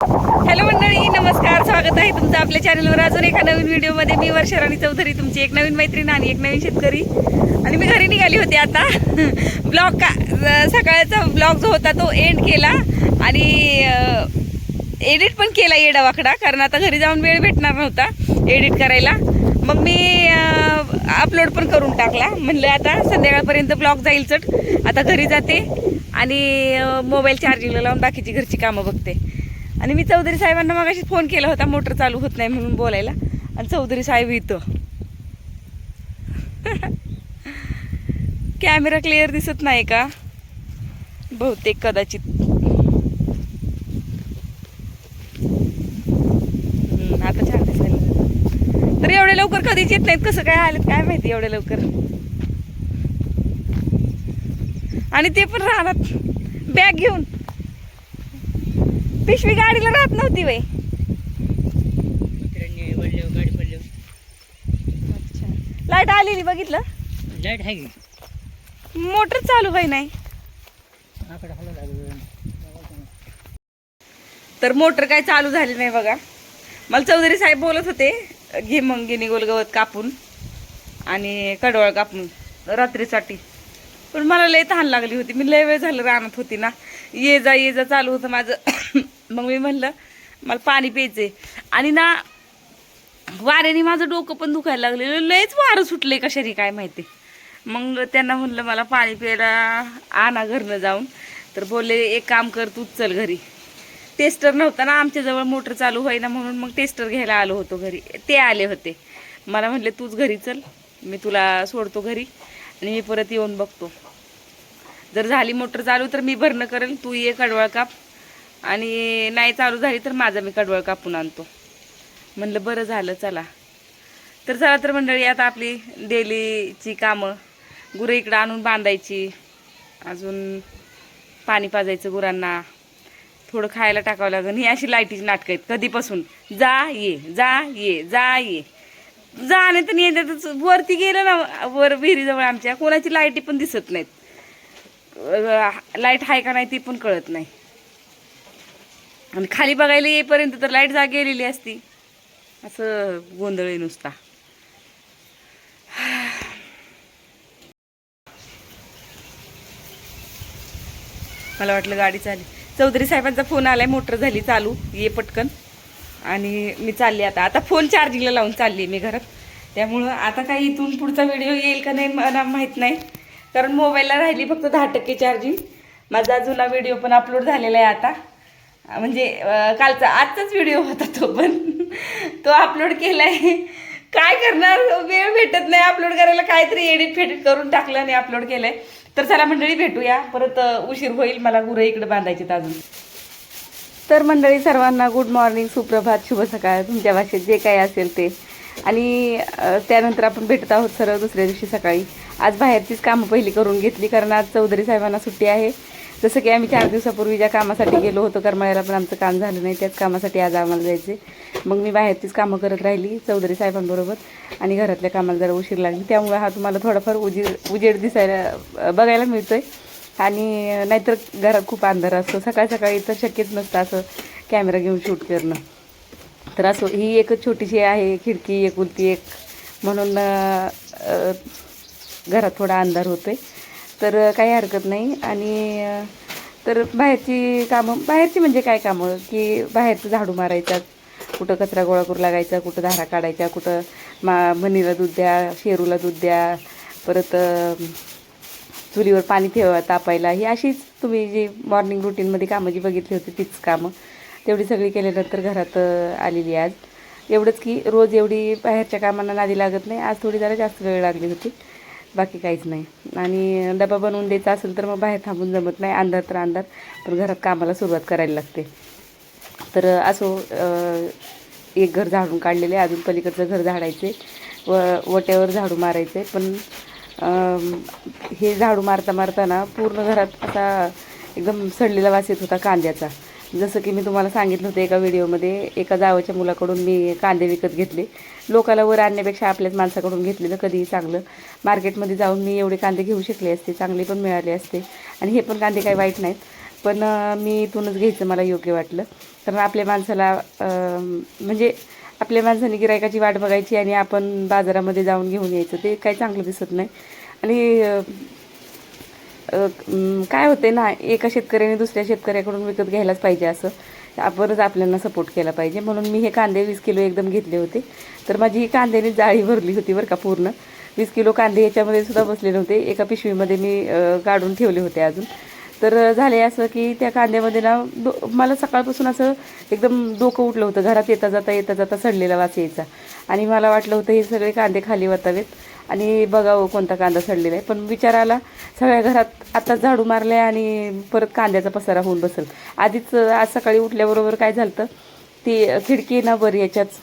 Hello मंडळी नमस्कार स्वागत आहे तुमचं आपल्या चॅनलवर अजून एका नवीन व्हिडिओमध्ये मी वर्षा राणी चौधरी तुमची एक नवीन मैत्रीण आणि एक नवीन शेतकरी. आणि मी घरी निघाली होती आता. ब्लॉग का सकाळचा ब्लॉग जो होता तो एंड केला. आणि एडिट पण केला येडावाकडा कारण आता घरी जाऊन वेळ भेटणार नव्हता एडिट करायला. मग मी अपलोड पण करून टाकला. म्हणलं आता संध्याकाळपर्यंत ब्लॉग जाईल चट. आता घरी जाते आणि मोबाईल चार्जिंगला लावून बाकीची घरची कामं बघते. आणि मी चौधरी साहेबांना मगाशी फोन केला होता मोटर चालू होत नाही म्हणून बोलायला. आणि चौधरी साहेब इथं. कॅमेरा क्लिअर दिसत नाही का? बहुतेक कदाचित. आता छान दिसेल तर एवढ्या लवकर कधीच येत नाहीत कसं काय आलेत काय माहिती एवढ्या लवकर? आणि ते पण राहणार. बॅग घेऊन. पिशवी गाडीला राहत नव्हती वय वळल्यावर गाडी पडल्यावर लाइट आलेली बघितलं? लाइट आहे मोटर चालू व्हाय नाही. तर मोटर काय चालू झाली नाही बघा. मला चौधरी साहेब बोलत होते घे मग गिनी गोलगवत कापून आणि कडवळ कापून रात्रीसाठी. पण मला लय तहान लागली होती. मी लय वेळ झालं रानात होती ना. ये जा ये जा चालू होतं माझं. मग मी म्हणलं मला पाणी प्यायचंय. आणि ना वाऱ्याने माझं डोकं पण दुखायला लागलेलं लयच वारं सुटले कशाने काय माहिती. मग त्यांना म्हणलं मला पाणी प्यायला आणा घरनं जाऊन. तर बोलले एक काम कर तूच चल घरी. टेस्टर नव्हता ना आमच्याजवळ मोटर चालू होईना म्हणून मग टेस्टर घ्यायला आलो होतो घरी. ते आले होते. मला म्हणले तूच घरी चल मी तुला सोडतो घरी आणि मी परत येऊन बघतो. जर झाली मोटर चालू तर मी भरणं करेल तू ये कडवळ काप. आणि नाही चालू झाली तर माझा मी कडवळ कापून आणतो. म्हणलं बरं झालं चला. तर चला तर मंडळी आता आपली डेलीची कामं गुरं इकडं आणून बांधायची. अजून पाणी पाजायचं गुरांना. थोडं खायला टाकावं लागेल. ही अशी लाईटीची नाटकं आहेत. कधीपासून? जा ये जा ये जा ये. जा नाही तर येतातच वरती गेलं ना वर विहिरीजवळ आमच्या. कोणाची लाईटी पण दिसत नाहीत. लाइट आहे का नाही ती पण कळत नाही. आणि खाली बघायला येईपर्यंत तर लाइट जागी गेलेली असती. असं गोंधळ आहे नुसता. मला वाटलं गाडी चालली चौधरी साहेबांचा फोन आलाय मोटर झाली चालू. ये पटकन. आणि मी चालली आता. आता फोन चार्जिंगला लावून चालली मी घरात. त्यामुळं आता काही इथून पुढचा व्हिडिओ येईल का नाही मला माहीत नाही. कारण मोबाईलला राहिली फक्त दहा टक्के चार्जिंग माझा जुना व्हिडिओ पण अपलोड झालेला आहे आता. म्हणजे कालचा आजचाच व्हिडिओ होता तो पण. तो अपलोड केला आहे काय करणार? वेळ भेटत नाही अपलोड करायला. काहीतरी एडिट फेडिट करून टाकलं आणि अपलोड केलंय. तर चला मंडळी भेटूया. परत उशीर होईल. मला गुरं इकडे बांधायचे अजून. तर मंडळी सर्वांना गुड मॉर्निंग सुप्रभात शुभ सकाळ. तुमच्या भाषेत जे काही असेल ते. आणि त्यानंतर आपण भेटत आहोत सरळ दुसऱ्या दिवशी सकाळी. आज बाहेरचीच कामं पहिली करून घेतली कारण आज चौधरी साहेबांना सुट्टी आहे. जसं की आम्ही चार दिवसापूर्वी ज्या कामासाठी गेलो होतो करमाळ्याला पण आमचं काम झालं नाही. त्याच कामासाठी आज आम्हाला जायचे मग मी बाहेरचीच कामं करत राहिली चौधरी साहेबांबरोबर आणि घरातल्या कामाला जरा उशीर लागली. त्यामुळे हा तुम्हाला थोडाफार उजेड उजेड दिसायला बघायला बघायला मिळतोय. आणि नाहीतर घरात खूप अंधार असतो. सकाळ सकाळी तर शक्यच नसतं असं कॅमेरा घेऊन शूट करणं. तर असो ही एक छोटीशी आहे खिडकी एक उलती एक म्हणून घरात थोडा अंधार होतोय. तर काही हरकत नाही. आणि तर बाहेरची कामं बाहेरची म्हणजे काय कामं? की बाहेरचं झाडू मारायचा कुठं कचरा गोळा करू लागायचा कुठं धारा काढायच्या कुठं मा मनीला दूध द्या शेरूला दूध द्या परत चुलीवर पाणी ठेवा तापायला ही अशीच तुम्ही जी मॉर्निंग रुटीनमध्ये कामं जी बघितली होती तीच कामं. तेवढी सगळी केल्यानंतर घरात आलेली आज. एवढंच की रोज एवढी बाहेरच्या कामांना नादी लागत नाही. आज थोडी जरा जास्त वेळ लागली होती. बाकी काहीच नाही. आणि डबा बनवून द्यायचा असेल तर मग बाहेर थांबून जमत नाही. अंधार तर अंधार. पण घरात कामाला सुरुवात करायला लागते. तर असो एक घर झाडून काढलेले अजून पलीकडचं घर झाडायचे. व वट्यावर झाडू मारायचे. पण हे झाडू मारता मारताना पूर्ण घरात असा एकदम सडलेला वास येत होता कांद्याचा. जसं की मी तुम्हाला सांगितलं होतं एका व्हिडिओमध्ये एका जावच्या मुलाकडून मी कांदे विकत घेतले. लोकाला वर आणण्यापेक्षा आपल्याच माणसाकडून घेतलेलं कधीही चांगलं. मार्केटमध्ये जाऊन मी एवढे कांदे घेऊ शकले असते चांगले पण मिळाले असते. आणि हे पण कांदे काही वाईट नाहीत. पण मी इथूनच घ्यायचं मला योग्य वाटलं. कारण आपल्या माणसाला म्हणजे आपल्या माणसाने गिरायकाची वाट बघायची आणि आपण बाजारामध्ये जाऊन घेऊन यायचं ते काही चांगलं दिसत नाही. आणि काय होते ना एका शेतकऱ्याने दुसऱ्या शेतकऱ्याकडून विकत घ्यायलाच पाहिजे असं. आपणच आपल्याला सपोर्ट केला पाहिजे. म्हणून मी हे कांदे वीस किलो एकदम घेतले होते. तर माझी ही कांद्याने जाळी भरली होती बरं का पूर्ण. वीस किलो कांदे याच्यामध्ये सुद्धा बसले नव्हते एका पिशवीमध्ये मी काढून ठेवले होते अजून. तर झाले असं की त्या कांद्यामध्ये ना दो मला सकाळपासून असं एकदम डोकं उठलं होतं. घरात येता जाता येता जाता सडलेला वास यायचा. आणि मला वाटलं होतं हे सगळे कांदे खाली वतावेत. आणि बघावं कोणता कांदा सडलेला आहे. पण विचार आला सगळ्या घरात आता झाडू मारले आणि परत कांद्याचा पसारा होऊन बसल. आधीच आज सकाळी उठल्याबरोबर काय झालं ती खिडकी ना बरी याच्याच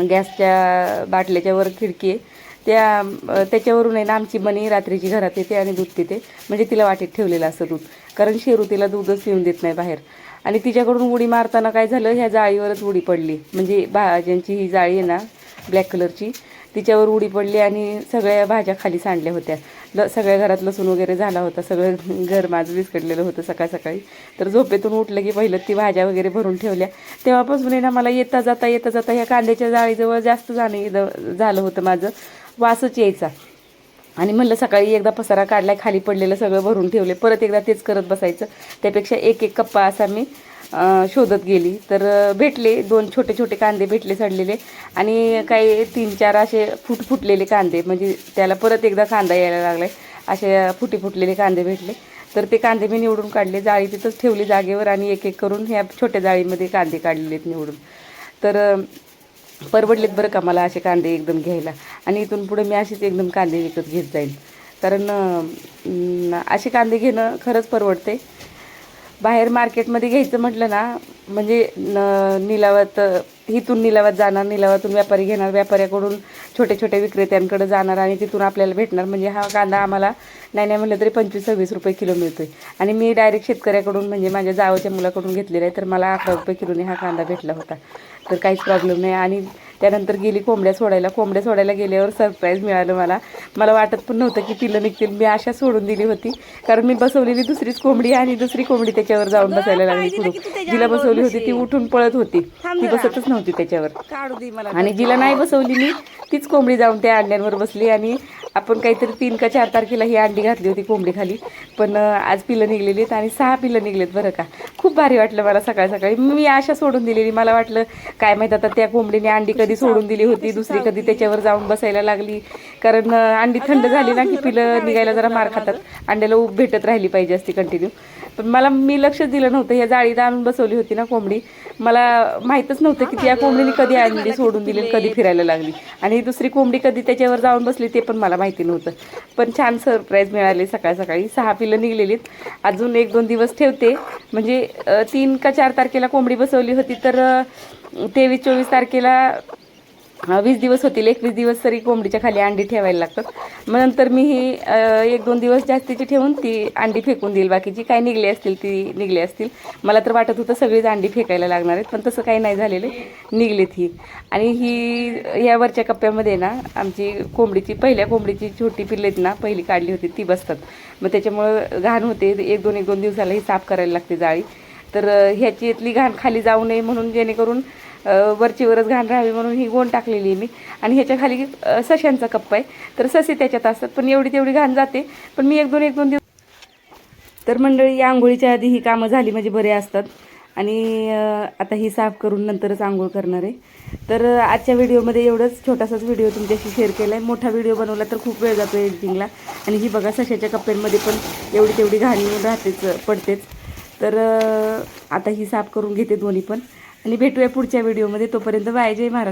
गॅसच्या बाटल्याच्या वर खिडकी आहे. त्या त्याच्यावरून आहे ना आमची मनी रात्रीची घरात येते आणि दूध पिते. म्हणजे तिला वाटेत ठेवलेलं असतं दूध. कारण शेरू तिला दूधच पिऊन देत नाही बाहेर. आणि तिच्याकडून उडी मारताना काय झालं? ह्या जाळीवरच उडी पडली. म्हणजे भाज्यांची ही जाळी आहे ना ब्लॅक कलरची तिच्यावर उडी पडली आणि सगळ्या भाज्या खाली सांडल्या होत्या. ल सगळ्या घरात लसूण वगैरे झाला होता सगळं घर माझं विस्कटलेलं होतं सकाळ सकाळी. तर झोपेतून उठलं की पहिलं ती भाज्या वगैरे भरून ठेवल्या. तेव्हापासून ना मला येता जाता येता जाता ह्या कांद्याच्या जाळीजवळ जास्त जाणं झालं होतं माझं. वासच यायचा. आणि म्हणलं सकाळी एकदा पसारा काढलाय खाली पडलेलं सगळं भरून ठेवले परत एकदा तेच करत बसायचं. त्यापेक्षा एक एक कप्पा असा मी शोधत गेली. तर भेटले. दोन छोटे छोटे कांदे भेटले सडलेले. आणि काही तीन चार असे फुट फुटलेले कांदे. म्हणजे त्याला परत एकदा कांदा यायला लागला असे फुटी फुटलेले कांदे भेटले. तर ते कांदे मी निवडून काढले. जाळी तिथंच ठेवली जागेवर आणि एक एक करून ह्या छोट्या जाळीमध्ये कांदे काढलेले आहेत निवडून. तर परवडलेत बरं का मला असे कांदे एकदम घ्यायला? आणि इथून पुढे मी असेच एकदम कांदे विकत घेत जाईल कारण असे कांदे घेणं खरंच परवडते बाहेर मार्केटमध्ये घ्यायचं म्हटलं ना म्हणजे न निलावात इथून निलावात जाणार निलावातून व्यापारी घेणार व्यापाऱ्याकडून छोटे छोटे विक्रेत्यांकडे जाणार आणि तिथून आपल्याला भेटणार. म्हणजे हा कांदा आम्हाला नाही नाही म्हटलं तरी पंचवीस सव्वीस रुपये किलो मिळतोय. आणि मी डायरेक्ट शेतकऱ्याकडून म्हणजे माझ्या जावच्या मुलाकडून घेतलेला आहे तर मला अकरा रुपये किलोने हा कांदा भेटला होता. तर काहीच प्रॉब्लेम नाही. आणि त्यानंतर गेली कोंबड्या सोडायला. कोंबड्या सोडायला गेल्यावर सरप्राईज मिळालं मला. मला वाटत पण नव्हतं की पिलं निघतील. मी आशा सोडून दिली होती. कारण मी बसवलेली दुसरीच कोंबडी आणि दुसरी कोंबडी त्याच्यावर जाऊन बसायला लागली पुढे. जिला बसवली होती ती उठून पळत होती. ती बसतच नव्हती त्याच्यावर. काढू दे मला आणि जिला नाही बसवली मी तीच कोंबडी जाऊन त्या अंड्यांवर बसली आणि आपण काहीतरी तीन का चार तारखेला ही अंडी घातली होती कोंबडी खाली पण आज पिलं निघलेली आहेत आणि सहा पिलं निघलेत बरं का. खूप भारी वाटलं मला सकाळ सकाळी. मी आशा सोडून दिलेली. मला वाटलं काय माहीत आता त्या कोंबडीने अंडी कधी सोडून दिली होती दुसरी कधी त्याच्यावर जाऊन बसायला लागली? कारण अंडी थंड झाली ना की पिलं निघायला जरा मार खातात. अंड्याला ऊब भेटत राहिली पाहिजे असती कंटिन्यू पण मला मी लक्षच दिलं नव्हतं. ह्या जाळीत आणून बसवली होती ना कोंबडी. मला माहीतच नव्हतं की त्या कोंबडीने कधी अंडी सोडून दिली कधी फिरायला लागली. आणि ही दुसरी कोंबडी कधी त्याच्यावर जाऊन बसली ते पण मला माहिती नव्हतं. पण छान सरप्राईज मिळाले सकाळ सकाळी. सहा पिलं निघलेलीत. अजून एक दोन दिवस ठेवते. म्हणजे तीन का चार तारखेला कोंबडी बसवली होती तर तेवीस चोवीस तारखेला वीस दिवस होतील एकवीस दिवस तरी कोंबडीच्या खाली अंडी ठेवायला लागतात. मग नंतर मी ही एक दोन दिवस जास्तीची ठेवून ती अंडी फेकून देईल. बाकीची काय निघली असतील ती निघली असतील. मला तर वाटत होतं सगळीच अंडी फेकायला लागणार आहेत पण तसं काही नाही झालेलं निघलीत ही. आणि ही या वरच्या कप्प्यामध्ये ना आमची कोंबडीची पहिल्या कोंबडीची छोटी पिल्लेत आहेत ना पहिली काढली होती ती बसतात. मग त्याच्यामुळं घाण होते एक दोन एक दोन दिवसाला ही साफ करायला लागते जाळी. तर ह्याची इथली घाण खाली जाऊ नये म्हणून जेणेकरून वरचीवरच घाण राहावी म्हणून ही गोण टाकलेली आहे मी. आणि ह्याच्या खाली सश्यांचा कप्पा आहे. तर ससे त्याच्यात असतात पण एवढी तेवढी घाण जाते. पण मी एक दोन एक दोन दिवस तर मंडळी या आंघोळीच्या आधी ही कामं झाली म्हणजे बरे असतात. आणि आता ही साफ करून नंतरच आंघोळ करणार आहे. तर आजच्या व्हिडिओमध्ये एवढंच. छोटासाच व्हिडिओ तुमच्याशी शेअर केला आहे मोठा व्हिडिओ बनवला तर खूप वेळ जातो एडिटिंगला. आणि ही बघा सशाच्या कप्प्यांमध्ये पण एवढी तेवढी घाण राहतेच पडतेच. तर आता ही साफ करून घेते दोन्ही पण. आणि भेटूया पुढच्या व्हिडिओमध्ये. तोपर्यंत बाय जय महाराष्ट्र.